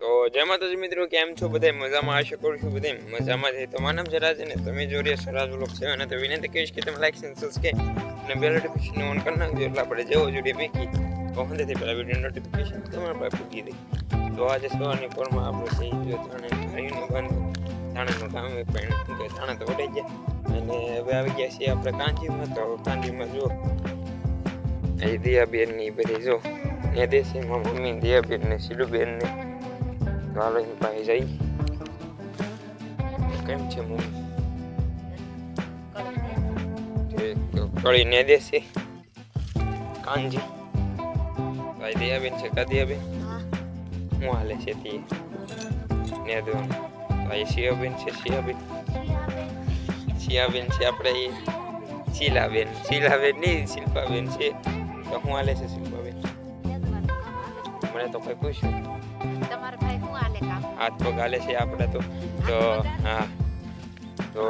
તો જય માતાજી મિત્રો, કેમ છો? બધા મજામાં? આશા કરું છું બધા મજામાં છે. તો મારું નામ જરા છે ને તમે જો રહ્યા સરાજ બ્લોગ છે. અને તો વિનંતી કહીશ કે તમે લાઈક અને સબસ્ક્રાઈબ અને બેલ નોટિફિકેશન ઓન કરી નાખજો. એટલે આપણે જેવો જોડે પૈકી તો હંદેથી પહેલાં વીડિયો નોટિફિકેશન તમારા પાસે પૂછી દે તો આજે સવારની પોરમાં આપણે સહી જો થાણે ભાઈનું બંધ થાણાનું કામ એ પણ થાણા તો વટાઈ ગયા. અને હવે આવી ગયા છીએ આપણે કાંજીમાં. તો કાંજીમાં જો અહીં દિયાબેનની બધી જો ને દેશીમાં મમ્મી દિયાબેન ને શીલુબેન ને હાલો એની પાસે જઈ કેમ છે મમ્મી તે તો કળી ને દેશે કાનજી ભાઈ દિયાબેન છે કા દિયાબેન હું હાલે છે તે ને દો ભાઈ શિયાબેન છે શિયાબેન શિયાબેન છે આપણે શીલાબેન શીલાબેન નહીં શિલ્પાબેન છે તો હું હાલે છે શિલ્પાબેન મને તો કોઈ પૂછ્યું તમારા હાથ પગ હાલે છે આપણે તો. તો હા. તો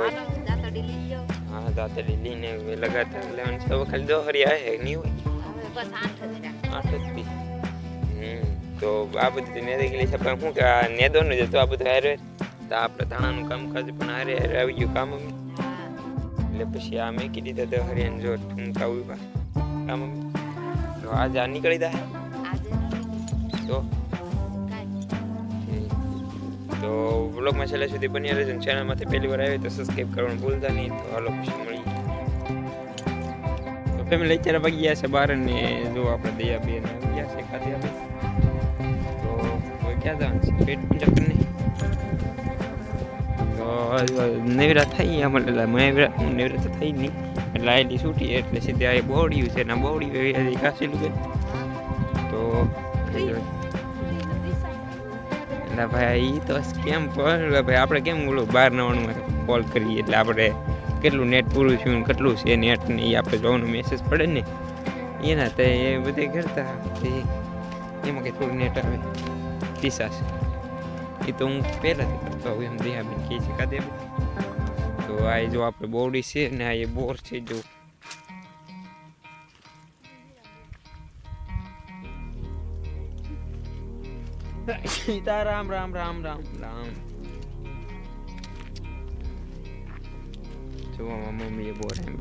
હા દાંતડી લઈને લગાતાર લેવાનું છે. ખાલી દોહરી આવે નહીં હોય? આઠ જ બી તો આ બધું હમ તો આ બધી નેદે ગયેલી છે. પણ શું કે આ નેદોનું જ હતું આ બધું હારે તો આપણે ધાણાનું કામકાજ પણ હારે હારે આવી ગયું કામ અમે એટલે પછી આ મેં કીધી તો દોહરીને જો ઠુમકા ઊભા. કામ અમે તો આજે આ નીકળી જાય. તો તો વ્લોગમાં છેલ્લે સુધી બની રહેજો ચેનલમાંથી પહેલી વાર આવે તો સબસ્ક્રાઈબ કરવાનું ભૂલતા નહીં. તો હાલો, પછી મળી તો ફેમિલી અત્યારે ભાગી ગયા છે બહાર ને જો આપણે દયા આવી ગયા છે ખાધી આપણે તો ક્યાં જવાનું છે? પેટ ચક્કર નહીં તો નેવરા થઈ અમારે નેવરા નેવરા તો થઈ નહીં. એટલે આયેલી છૂટી, એટલે સીધી આ બોવડિયું છે ને બોવડી એવી કાશીલું બેન એટલે ભાઈ એ તો કેમ પડે ભાઈ, આપણે કેમ ઓલું બહાર નવાણું કોલ કરીએ? એટલે આપણે કેટલું નેટ પૂરું થયું કેટલું છે નેટ ને એ આપણે જોવાનો મેસેજ પડે ને. એના તે એ બધે કરતા. એમાં કંઈ થોડું નેટ આવે. પીસા છે. એ તો હું પહેલાંથી કરતો હોઉં એમ દેહાબેન કહે છે. કાદે તો આ જો આપણે બોડી છે ને આ એ બોર છે જો. સીતારામ રામ રામ રામ રામ. જોવામાં મમ્મીએ બોર એમ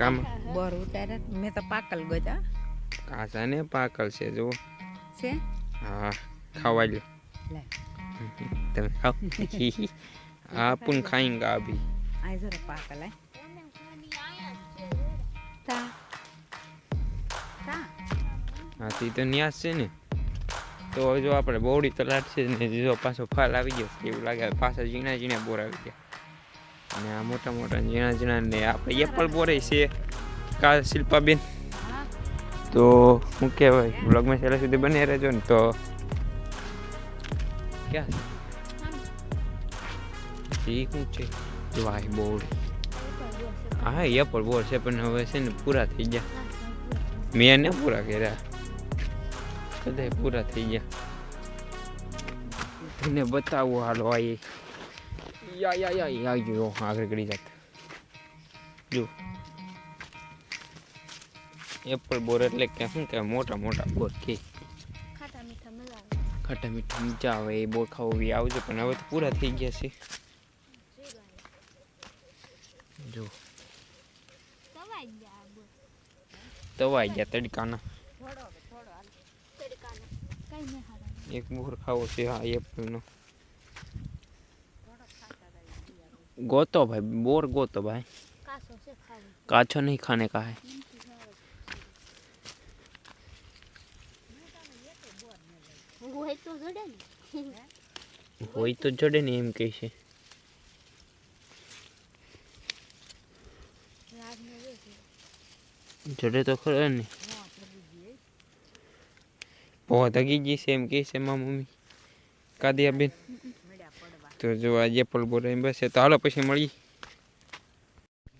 કામ? બોર ઉતારે મેં તો પાકલ ગોતા કાચા ને પાકલ છે જો છે? હા ખાવા લ્યો. લે. તમે ખાઓ. આ પુન ખાઈંગા અભી. આ જરા પાકલ આય તા. તા. હા તી તો ન્યાસ છે ને. તો હવે જો આપણે બોવડી તલાટ છે ને જો પાછો ફાલ આવી ગયો એવું લાગે પાછા ઝીણા ઝીણા બોર આવી ગયા. અને આ મોટા મોટા ઝીણા ઝીણા ને આપણે એપલ બોરે છે કા શિલ્પાબેન. તો શું કહેવાય બ્લોગમાં છેલ્લા સુધી બની રહેજો ને તો ક્યાં એ શું છે? વાય બોવડી હા એપલ બોર છે પણ હવે છે ને પૂરા થઈ ગયા. મેં એને પૂરા કર્યા. કદાચ પૂરા થઈ ગયા. એને બતાવો હાલો આ યા યા યા યા ગયો આગળ ગળી જાત. જો. એપલ બોર એટલે કે શું કે મોટા મોટા બોર કે. ખાટા મીઠા મજા આવે. ખાટા મીઠા મજા આવે એ બોર ખાવો બી આવજો પણ હવે તો પૂરા થઈ ગયા છે. જો. તવાઈ ગયા તડકાના થોડો થોડો હાલ તડકાનો કઈ નહીં હારા એક બોર ખાવો છે હા એ એપલનો ગોતો ભાઈ બોર ગોતો ભાઈ. કાચો નહીં ખાને હે હોય તો જડે ને. હોય તો જડે ને એમ કહે છે. જડે તો ખરે ને. પોવા તગી ગઈ છે એમ કહે છે મારા મમ્મી. કાદિયા બેન. તો જો આજે પણ બોલે એમ બસ. તો હાલો પછી મળી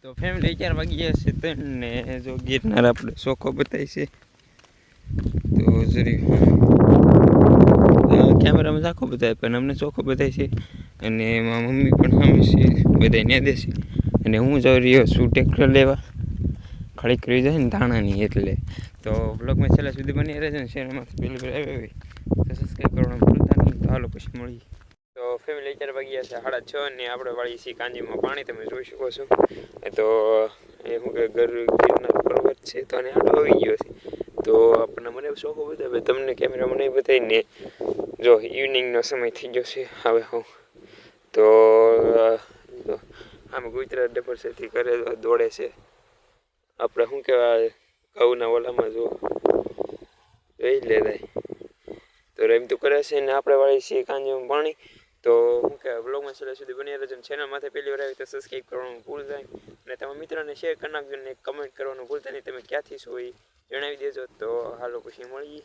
તો ફેમિલી ચાર વાગી છે ત્રણ ને જો ગિરનાર આપણે શોખો બતાવી છે. તો જરી કેમેરામાં આખો બતાવે પણ અમને ચોખ્ખો બતાવે છે. અને મમ્મી પણ સામે છે. બધા ને દેશે અને હું જઈ રહ્યો છું ટ્રેક્ટર લેવા. ખડી કરી જાય ને ધાણાની એટલે. તો બ્લોગમાં છેલ્લા સુધી બની રહેજો ને શેરમાંથી પેલી વાર આવી તો સબસ્ક્રાઈબ કરવાનું ભૂલતા નહીં. તો હાલો પછી મળીએ. તો ફેમિલી અત્યારે વાગ્યા છે સાડા છ ને આપણે વાળી છીએ કાંજીમાં પાણી. તમે જોઈ શકો છો. તો, એ શું કે ઘર ગીરના પર્વત છે તો અને આટો આવી ગયો છે. તો આપણને મને શોખ બતાવે તમને કેમેરામાં નહીં બતાવીને જો ઇવનિંગનો સમય થઈ ગયો છે. હવે હું, તો આમ ગુજરાત ડબરસેથી કરે દોડે છે. આપણે શું કહેવાય, ઘઉંના ઓલામાં જો જોઈ લેતા તો એમ તો કરે છે ને આપણે વાળી છીએ કાંજીમાં પાણી. તો શું કે બ્લોગમાં છેલ્લે સુધી બની રહેજો ને માથે પહેલી વાર આવી તો સબસ્ક્રાઈબ કરવાનું ભૂલ જાય અને તમારા મિત્રોને શેર કરી નાખજો ને કમેન્ટ કરવાનું ભૂલતા નહીં, તમે ક્યાંથી છો એ જણાવી દેજો. તો હાલો પછી મળીએ.